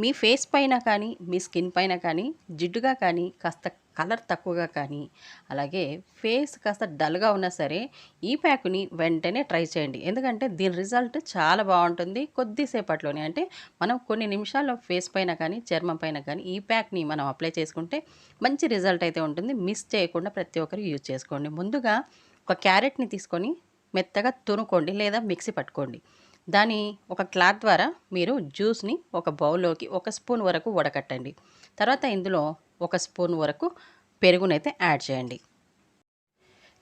మీ face పైన కానీ మీ skin పైన కానీ జిడ్డుగా కానీ కాస్త కలర్ తక్కువగా కానీ అలాగే ఫేస్ కాస్త డల్గా ఉన్నా సరే ఈ ప్యాక్ని వెంటనే ట్రై చేయండి. ఎందుకంటే దీని రిజల్ట్ చాలా బాగుంటుంది. కొద్దిసేపట్లోనే అంటే మనం కొన్ని నిమిషాల్లో ఫేస్ పైన కానీ చర్మం పైన కానీ ఈ ప్యాక్ని మనం అప్లై చేసుకుంటే మంచి రిజల్ట్ అయితే ఉంటుంది. మిస్ చేయకుండా ప్రతి ఒక్కరు యూజ్ చేసుకోండి. ముందుగా ఒక క్యారెట్ని తీసుకొని మెత్తగా తురుకోండి లేదా మిక్సీ పట్టుకోండి. దాని ఒక క్లాత్ ద్వారా మీరు జ్యూస్ని ఒక బౌల్లోకి ఒక స్పూన్ వరకు వడకట్టండి. తర్వాత ఇందులో ఒక స్పూన్ వరకు పెరుగునైతే యాడ్ చేయండి.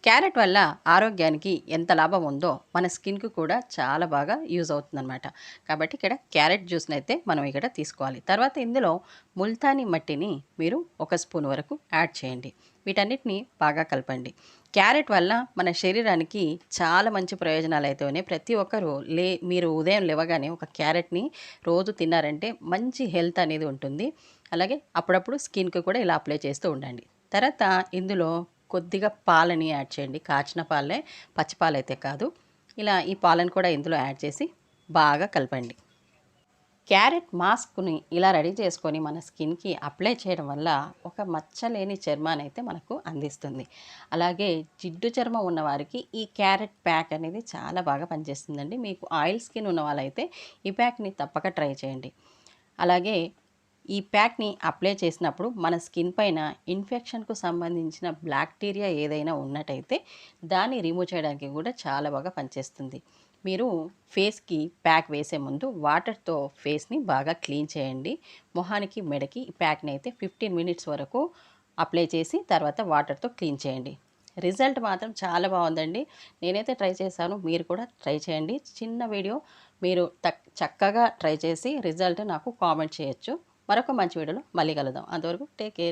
క్యారెట్ వల్ల ఆరోగ్యానికి ఎంత లాభం ఉందో మన స్కిన్కు కూడా చాలా బాగా యూజ్ అవుతుందన్నమాట. కాబట్టి ఇక్కడ క్యారెట్ జ్యూస్ని అయితే మనం ఇక్కడ తీసుకోవాలి. తర్వాత ఇందులో ముల్తానీ మట్టిని మీరు ఒక స్పూన్ వరకు యాడ్ చేయండి. వీటన్నిటిని బాగా కలపండి. క్యారెట్ వల్ల మన శరీరానికి చాలా మంచి ప్రయోజనాలు అయితే ఉన్నాయి. ప్రతి ఒక్కరూ లే మీరు ఉదయం లేవగానే ఒక క్యారెట్ని రోజు తిన్నారంటే మంచి హెల్త్ అనేది ఉంటుంది. అలాగే అప్పుడప్పుడు స్కిన్కి కూడా ఇలా అప్లై చేస్తూ ఉండండి. తర్వాత ఇందులో కొద్దిగా పాలని యాడ్ చేయండి. కాచిన పాలే పచ్చిపాలు అయితే కాదు. ఇలా ఈ పాలను కూడా ఇందులో యాడ్ చేసి బాగా కలపండి. క్యారెట్ మాస్క్ని ఇలా రెడీ చేసుకొని మన స్కిన్కి అప్లై చేయడం వల్ల ఒక మచ్చలేని చర్మాన్ని అయితే మనకు అందిస్తుంది. అలాగే జిడ్డు చర్మం ఉన్న వారికి ఈ క్యారెట్ ప్యాక్ అనేది చాలా బాగా పనిచేస్తుందండి. మీకు ఆయిల్ స్కిన్ ఉన్న వాళ్ళైతే ఈ ప్యాక్ని తప్పక ట్రై చేయండి. అలాగే ఈ ప్యాక్ని అప్లై చేసినప్పుడు మన స్కిన్ పైన ఇన్ఫెక్షన్కు సంబంధించిన బ్యాక్టీరియా ఏదైనా ఉన్నట్టయితే దాన్ని రిమూవ్ చేయడానికి కూడా చాలా బాగా పనిచేస్తుంది. మీరు ఫేస్కి ప్యాక్ వేసే ముందు వాటర్తో ఫేస్ని బాగా క్లీన్ చేయండి. మొహానికి మెడకి ఈ ప్యాక్ని అయితే ఫిఫ్టీన్ మినిట్స్ వరకు అప్లై చేసి తర్వాత వాటర్తో క్లీన్ చేయండి. రిజల్ట్ మాత్రం చాలా బాగుందండి. నేనైతే ట్రై చేశాను. మీరు కూడా ట్రై చేయండి. చిన్న వీడియో మీరు తక్ చక్కగా ట్రై చేసి రిజల్ట్ నాకు కామెంట్ చేయొచ్చు. మరొక మంచి వీడియోలో మళ్ళీ కలుద్దాం. అంతవరకు టేక్ కేర్